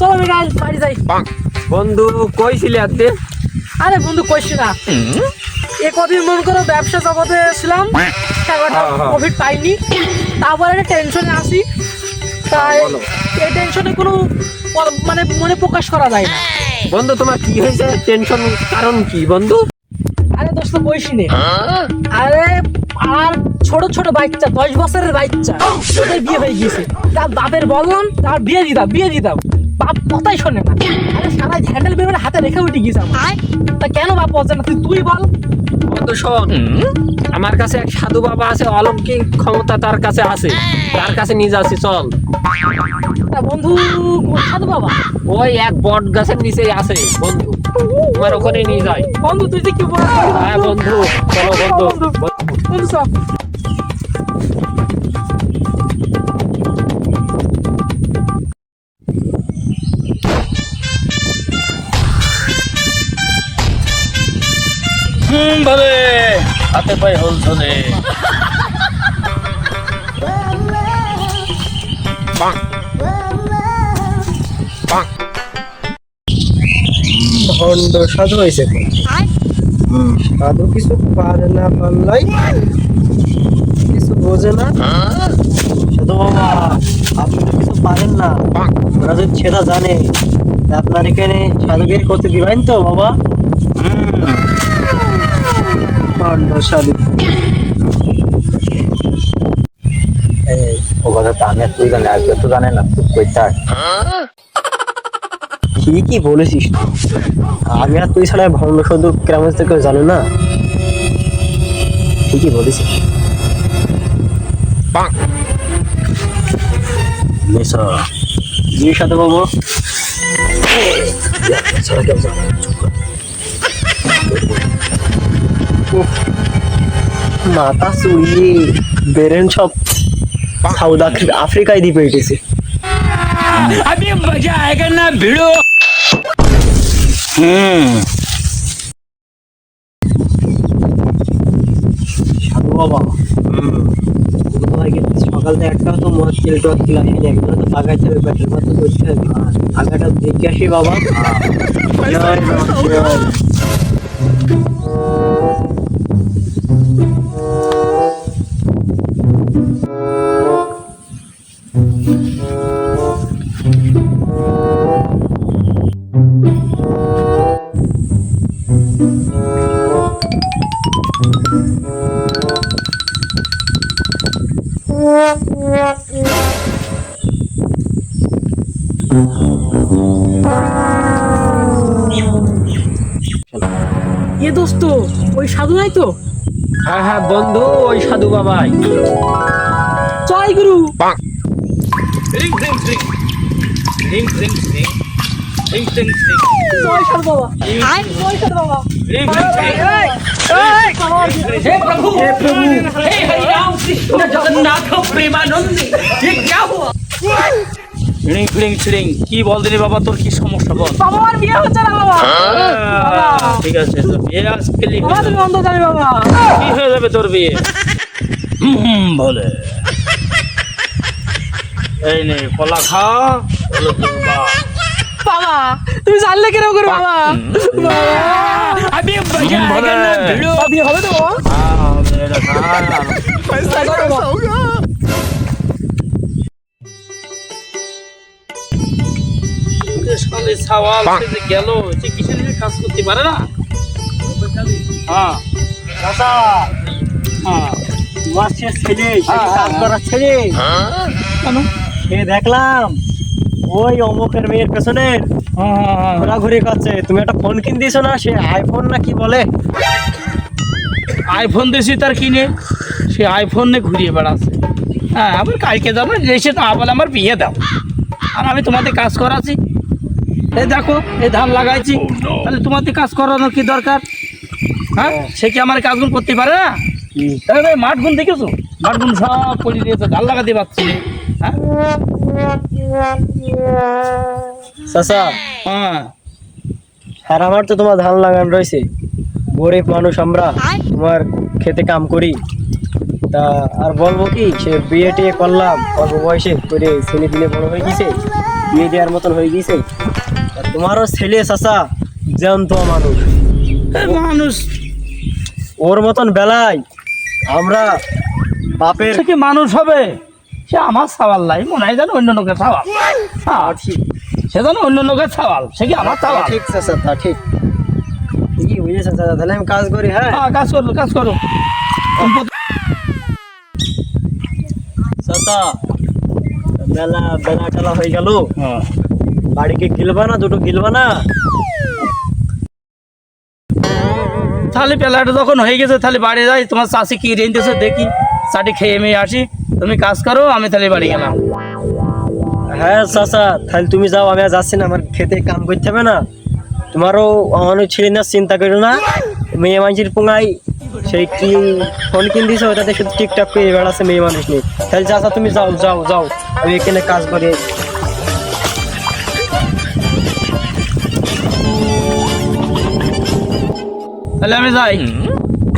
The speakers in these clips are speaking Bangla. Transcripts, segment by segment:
চলো আমি বাড়ি যাই। বন্ধু কইছিলি আজকে? আরে বন্ধু কইছি না। এ কদিন মন করো ব্যবসা জগতে ছিলাম টাকাটা হ্যাঁ, হ্যাঁ। প্রফিট পাইনি। তারপরে একটা টেনশনে আসি তাই এই টেনশনে কোনো মানে মনে প্রকাশ করা যায় না। বন্ধু তোমার কি হয়েছে? টেনশন কারণ কি বন্ধু? আরে দোস্ত বইসি নে। আরে আর ছোট ছোট বাচ্চা দশ বছরের বাচ্চা ওদের বিয়ে হয়ে গিয়েছে। তার বাপের বললাম তার বিয়ে দিতাম বিয়ে দিতাম বাপ কথাই শোনে না। আরে সারা হ্যান্ডেল বেরোলে হাতে রেখে উঠে গিয়েছে আমার। তা কেন বাপ বলছে না? তুই তুই বল। শোন। আমার কাছে এক সাধু বাবা আছে অলৌকিক ক্ষমতা তার কাছে আছে। তার কাছে নিয়ে যাচ্ছি চল। তা বন্ধু সাধু বাবা? ওই এক বট গাছের নিচেই আছে বন্ধু। তোমার ওখানে নিয়ে যাই বন্ধু তুই যে কি বল হ্যাঁ বন্ধু। চলো বন্ধু। বন্ধু সব ভাবে। হাতে পায়ে হোল চলে ভণ্ড সাধু হয়েছে সাধু কিছু পারে না পারলাই। কিছু বোঝে না। সাধু বাবা আপনি তো কিছু পারেন না। ওরা যদি সেটা জানে। আপনার এখানে সাধুগিরি করতে দিবেন তো বাবা? সাধু। ও কথা তো আমি আর তুই জানি আর তো জানে না তুই কই থাক। ঠিকই বলেছিস? আমি আর তুই ছাড়া ভণ্ড সাধু কেমন থেকে জানো না? ঠিকই বলেছিস? মেসো জি সাধু বাবু মাথা চুড়িয়ে বেরেন সব সাউথ আফ্রিকা আফ্রিকায় দিয়ে পেটেছে अभी मजा आएगा ना भिड़ो हम्म সাধু বাবা সকাল থেকে একটা তো মদ তেল টক ছিল আসি একবার তো পাকায় যাবে পেটের মতো করতে হবে আগাটা দেখে আসি বাবা এ দোস্ত ওই সাধু নাই তো? হ্যাঁ হ্যাঁ বন্ধু ওই সাধু বাবাই। জয় গুরু। Ring ring ring. Ring ring ring. কি বল দিনি বাবা তোর কি সমস্যা বল? বাবা আমার বিয়ে হচ্ছে না বাবা। ঠিক আছে তো বিয়ে আজকে লিখে বাবা তুমি অন্ধ জানি বাবা। কি হয়ে যাবে তোর বিয়ে? হুম বলে। এই নে কলা খা। বলো তোর বাপ বাবা তুমি জানলে কেন করে বাবা আমি হবে তো কাজ করতে পারে না ছেলে কাজ করার ছেলে দেখলাম? ওই অমুকের মেয়ের পেছনে হ্যাঁ ঘোরাঘুরি করছে। তুমি একটা ফোন কিন দিয়েছ না? সে আইফোন না কি বলে? আইফোন দিয়েছি তার কিনে সে আইফোন নিয়ে ঘুরিয়ে বেড়াচ্ছে। হ্যাঁ আবার কালকে যাব এসে না বলে আমার বিয়ে দাও। আর আমি তোমাদের কাজ করাচ্ছি। এই দেখো এই ধান লাগাইছি। তাহলে তোমাদের কাজ করানোর কি দরকার? হ্যাঁ সে কি আমার কাজগুলো করতে পারে না? মাঠ গুন দেখেছ? গুন সব পড়ে দিয়েছে ধান লাগাতে পারছি। হ্যাঁ? চাচা হ্যাঁ। আর আমার তো তোমার ধান লাগান রয়েছে। গরিব মানুষ আমরা তোমার খেতে কাম করি। তা আর বলব কি সে বিয়ে টিয়ে করলাম অল্প বয়সে করে ছেলে পিলে বড় হয়ে গেছে বিয়ে দেওয়ার মতন হয়ে গেছে। তোমারও ছেলে চাচা জ্যান্ত মানুষ। মানুষ। ওর মতন বেলায় আমরা বাপের সে কি মানুষ হবে? সে আমার সওয়াল নাই মনে হয় যেন অন্য লোকের সওয়াল। হ্যাঁ, ঠিক। সে যেন অন্য লোকের সওয়াল সে কি আমার সওয়াল? ঠিক চাচা তা ঠিক। ঠিকই বুঝেছেন চাচা তাহলে আমি কাজ করি হ্যাঁ? হ্যাঁ কাজ করো কাজ করো। চাচা বেলা বেলা টেলা হয়ে গেল। হ্যাঁ। বাড়িকে গিলবা না দুটো গিলবা না? তাহলে পেলাটা যখন হয়ে গেছে তাহলে বাড়ি যাই তোমার চাষি কি রেঞ্জেছে দেখি। চাটি খেয়ে মেয়ে আসি তুমি কাজ করো আমি তাহলে বাড়ি গেলাম। হ্যাঁ চাচা তাহলে তুমি যাও আমি আর যাচ্ছি না আমার খেতে কাম করতে হবে না। তোমারও আমারও ছেলে না চিন্তা করো না। মেয়ে মানুষের পোঙাই সেই কি ফোন কিন দিয়েছে ওটাতে শুধু টিকটক করে বেড়াচ্ছে মেয়ে মানুষ নেই তাহলে চাচা তুমি যাও যাও যাও আমি এখানে কাজ করে তাহলে আমি যাই।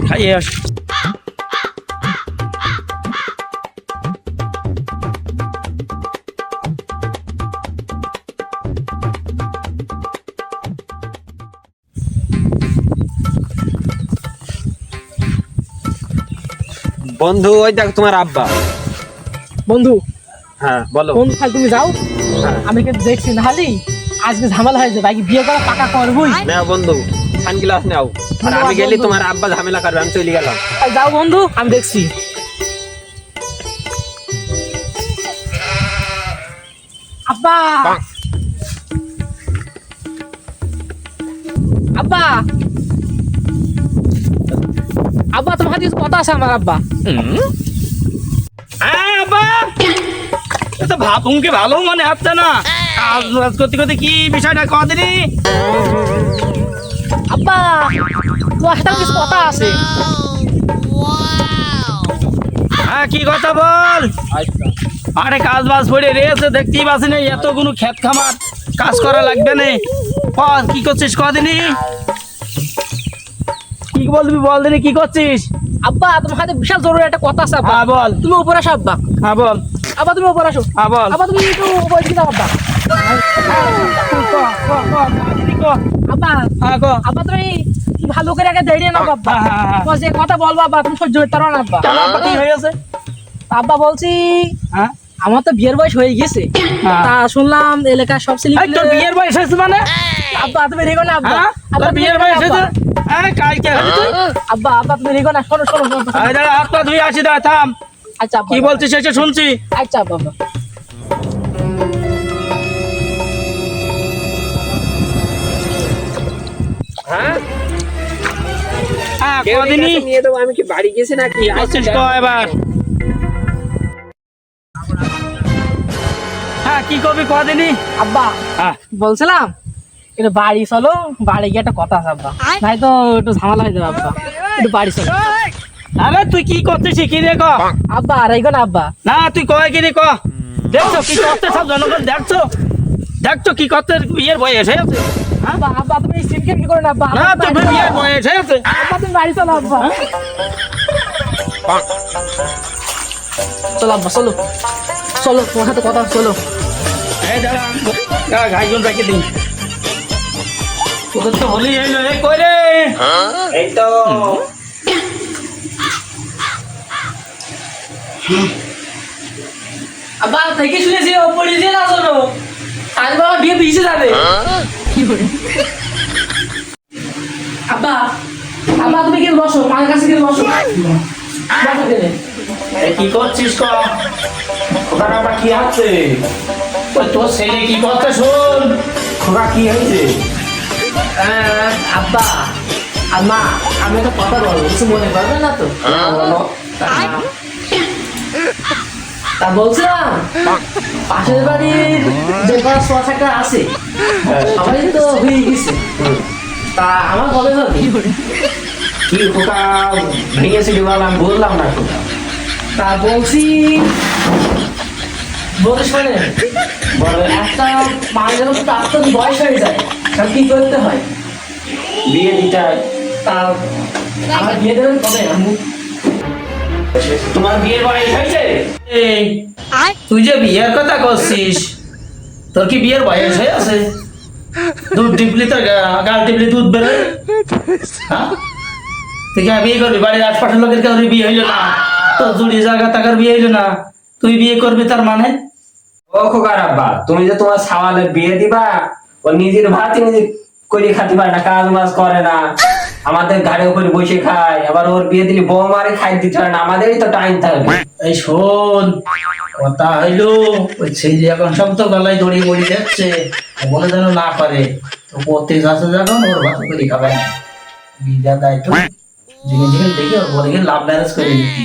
খাইয়ে আসি। বন্ধু ওই দেখ তোমার আব্বা। বন্ধু হ্যাঁ বলো। বন্ধু তাহলে তুমি যাও। আমি কিন্তু দেখছি নাহলে আজকে ঝামেলা হয়ে যাবে আগে বিয়ে করা পাকা করবই? নাও বন্ধু সানগ্লাস নাও। আর আমি গেলে তোমার আব্বা ঝামেলা করবে আমি চলে গেলাম। যাও বন্ধু আমি দেখছি। আব্বা! আব্বা! আব্বা তোমার হাতে কথা আছে আমার আব্বা। হ্যাঁ আব্বা? তো ভাবুমকে ভালো মনে হচ্ছে না। কাজ বাজ করতে করতে কি বিষয়টা কদিনই আব্বা তোমার কিছু কথা আছে। হ্যাঁ কি কথা বল? আরে কাজ বাজ পড়ে রয়েছে দেখতেই পাচ্ছি না এতগুলো ক্ষেত খামার কাজ করা লাগবে না। কি করছিস কদিনই কি বলবি বল দিনি কি করছিস? আব্বা তোমার হাতে বিশাল জরুরি একটা কথা আছে আব্বা। হ্যাঁ বল। তুমি উপরে আসো আব্বা। হ্যাঁ বল। আব্বা তুমি উপরে আসো। হ্যাঁ বল। আব্বা তুমি একটু উপরে দিকে যাও আব্বা। আব্বা ক। আব্বা তুমি ভালো করে আগে দাঁড়িয়ে নাও আব্বা। তোমার যে কথা বলব আব্বা তুমি সহ্য করতে পারো না আব্বা। কেন? আব্বা কি হয়েছে আব্বা বলছি হ্যাঁ? আমার তো বিয়ের বয়স হয়ে গেছে। হ্যাঁ। তা শুনলাম এলাকার সব ছেলে তোর বিয়ের বয়স হয়েছে মানে? আব্বা তুমি রেগো না আব্বা। হ্যাঁ? তোর বিয়ের বয়স হয়েছে? হ্যাঁ কালকে। আব্বা আব্বা তুমি রেগো না শোনো শোনো শোনো এই দাঁড়া হাত পা ধুয়ে আসি দাঁড়া থাম। আচ্ছা কি বলছিস এসে শুনছি। আচ্ছা আব্বা। হ্যাঁ? কদিনই? নিয়ে দেবো আমি কি বাড়ি গেছি নাকি? আসছিস তো এবার। কি করবি কদিনই আব্বা হ্যাঁ বলছিলাম একটু বাড়ি চলো বাড়ি গিয়ে একটা কথা আছে আব্বা। নাই তো একটু ঝামেলা হয়ে যাবে আব্বা। একটু বাড়ি চলো। আরে তুই কি করছিস কি রে ক? আব্বা রেগো না আব্বা। না তুই কয় কি রে ক? দেখছ কি করতে সব জনগণ দেখছ? দেখছ কি করতে বিয়ের বয়স হয়ে আছে আব্বা আব্বা তুমি সিনকে কি করে না আব্বা? না বাড়ি বিয়ের চলো। বয়স হয়ে আছে আব্বা তুমি বাড়ি চলো আব্বা। চলো আব্বা চলো। চলো তোমার সাথে কথা চলো। রেখে দিন। তোদের তো হলি এলো এই কই এই তো। আব্বা থেকে শুনেছি ও না শোনো আজ বাবা বিয়ে পিছিয়ে যাবে কি করে আব্বা আব্বা তুমি গিয়ে বসো মায়ের কাছে বসো। বসো গেলে এই কি করছিস ক খোকার আবার কি আছে? ওই তোর ছেলে কি শোন? খোকা কি হয়েছে? আব্বা আর আমি একটা কথা বলব কিছু মনে করবে না তো? তা- তা বলছিলাম পাশের বাড়ির যে কটা একটা আছে সবাই তো হয়ে গেছে। তা আমার কবে হবে কি খোকা বল আমি বললাম না খোকা। তা বলছি বলতে শোনে। বলে একটা মায়ের যখন প্রাপ্ত বয়স হয়ে যায়। তখন কি করতে হয়? বিয়ে দিতে হয়। তা আমার বিয়ে দেবেন কবে? আমি তোমার বিয়ের বয়স হয়েছে? তুই যে বিয়ের কথা করছিস তোর কি বিয়ের বয়স হয়ে আছে? দুধ টিপলি তোর গাল টিপলি দুধ বেরোয়? হ্যাঁ? তুই কি বিয়ে করবি? বাড়ির আশপাশের লোকের কারোর বিয়ে হইল না? তোর জুড়ি জায়গা টাকার বিয়ে হইল না? তুই বিয়ে করবি তার মানে? ও খোকার তুমি যে তোমার সাওয়ালের বিয়ে দিবা, ও নিজের ভাত নিজে করে খাতে পারে না, কাজ বাজ করে না। আমাদের ঘাড়ে উপরে বসে খায়, আবার ওর বিয়ে দিলে বউ মারে খাই দিতে পারে না, আমাদেরই তো টাইম থাকবে। এই শোন, কথা হইল, ওই ছেলে এখন সব তো গলায় দড়ি গড়ি যাচ্ছে বলে যেন না করে তো পড়তে যাচ্ছে যখন ওর ভাত করে খাবে না। বিজা দেয় তো জিনিস জিনিস দেখে ওর বলে লাভ ম্যারেজ করে দিতি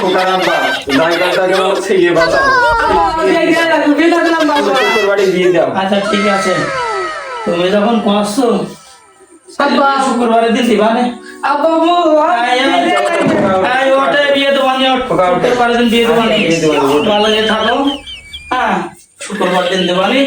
লাগবে খোকার আব্বা জায়গাটাকে আমার ছেলে বাঁচাও আব্বা আমাকে বিয়ে লাগবে বিয়ে লাগবে না বাবা শ্বশুর বাড়ি দিয়ে দাও আচ্ছা ঠিক আছে। তুমি যখন আব্বা। শুক্রবারের দিন দিবা না। হ্যাঁ শুক্রবার দিন দেবো নি